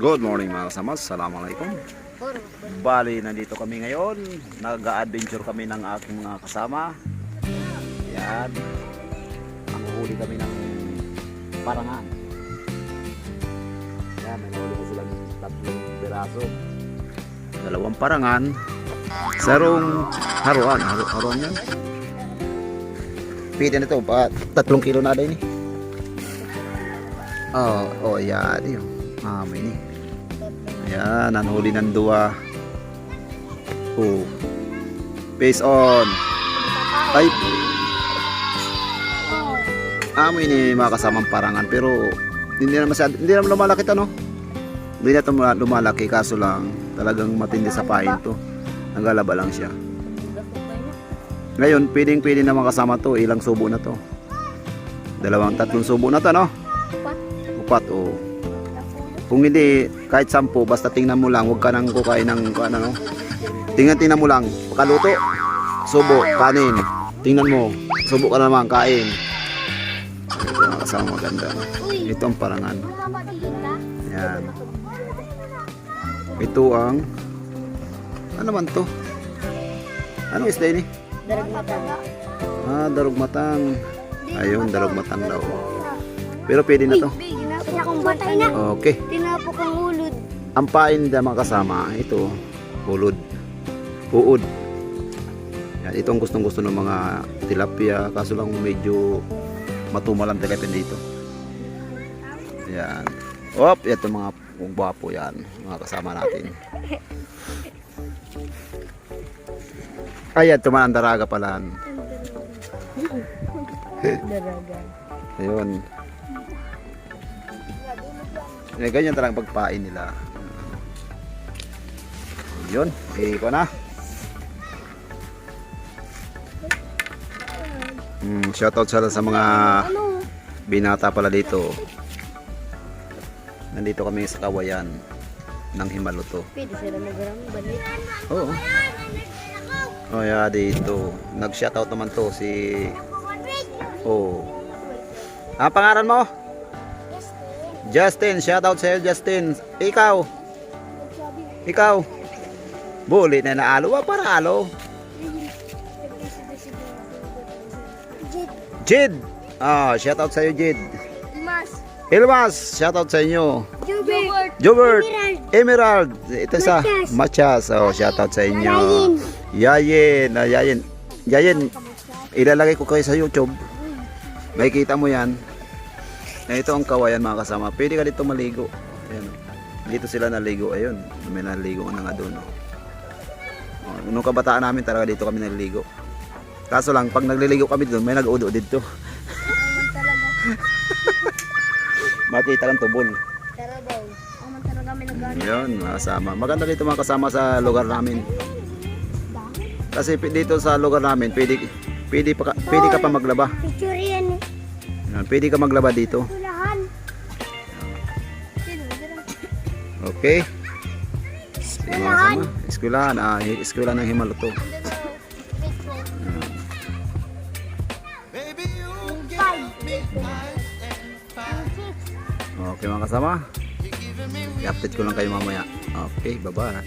Good morning mga kasama. Assalamualaikum. Bali, nandito kami ngayon. Nag-adventure kami ng aking mga kasama. Yan. Ang huli kami ng parangan. Yan, may nahuli ko silang tatlong piraso. Dalawang parangan. Sarong haruan. Haru haruan yan. Pwede na ito. Pa, tatlong kilo na din eh. Oh, oh, yan. Yun. Ah, may ni. Ayan, ang huli ng dua. Oh. Face on. Ay. Amoy ni mga kasamang parangan pero hindi naman masyado, hindi naman lumalaki to no. Hindi na to lumalaki kaso lang talagang matindi sa pain to. Naglalaba lang siya. Ngayon, pwedeng pwede naman kasama to. Ilang subo na to? Dalawang tatlong subo na to no? Upat o. Kung hindi, kahit sampu, basta tingnan mo lang, huwag ka nang kukain ng ano, no? Tingnan, tingnan mo lang. Pagkaluto, subo, kanin. Tingnan mo, subo ka naman, kain. Ito ang kasama maganda. Ito ang parangan. Yan. Ito ang, ano naman to? Anong isda ini? Ah, darugmatang. Ayun, darugmatang daw. Pero pwede na to. Kaya kung batay na, Okay. tinapok ang ulod. Ang pain na mga kasama, ito, ulod. Uod. Yan, ito ang gustong gusto ng mga tilapia, kaso lang medyo matumal ang tilapia dito. Yan. Op, ito mga gwapo yan, mga kasama natin. Ayan, tumaan daraga pala. Ayun. Eh, ganyan talagang pagpain nila. Yun, eh, ko na. Mm, shoutout sa, sa mga binata pala dito. Nandito kami sa kawayan ng Himaluto. Pwede sila nagarang balik. Oo. Oh, yeah, dito. Nag-shoutout naman to si Oh. Ang pangalan mo? Justin, shoutout sa iyo, Justin. Ikaw. Ikaw. Buli na naalo. Wa para alo. Jid. Ah, shoutout sa iyo, Jid. Mas. Ilmas, shoutout sa inyo. Jubert. Jobert. Emerald. Emerald. Ito sa Machas. Oh, shoutout sa inyo. Yayin. Yayin. Ah, Yayin. Yayin. Ilalagay ko kayo sa YouTube. Makikita mo yan. Eh, Ito ang kawayan mga kasama. Pwede ka dito maligo. Ayan. Dito sila naligo. Ayun. May naligo na nga doon. Oh. Oh, nung kabataan namin talaga dito kami naliligo. Kaso lang, pag nagliligo kami doon, may nag-udo dito. Makita lang tubol. Tara daw. Aman talaga may nagano. Yun, mga kasama. Maganda dito mga kasama sa lugar namin. Kasi dito sa lugar namin, pwede, pwede, pa, ka- pwede ka pa maglaba. Picture. Yan, Pwede ka maglaba dito. Okay? Kasama. Eskwelahan. Ah, eskwelahan ng Himaluto. Okay mga kasama. I-update ko lang kayo mamaya. Okay, bye-bye.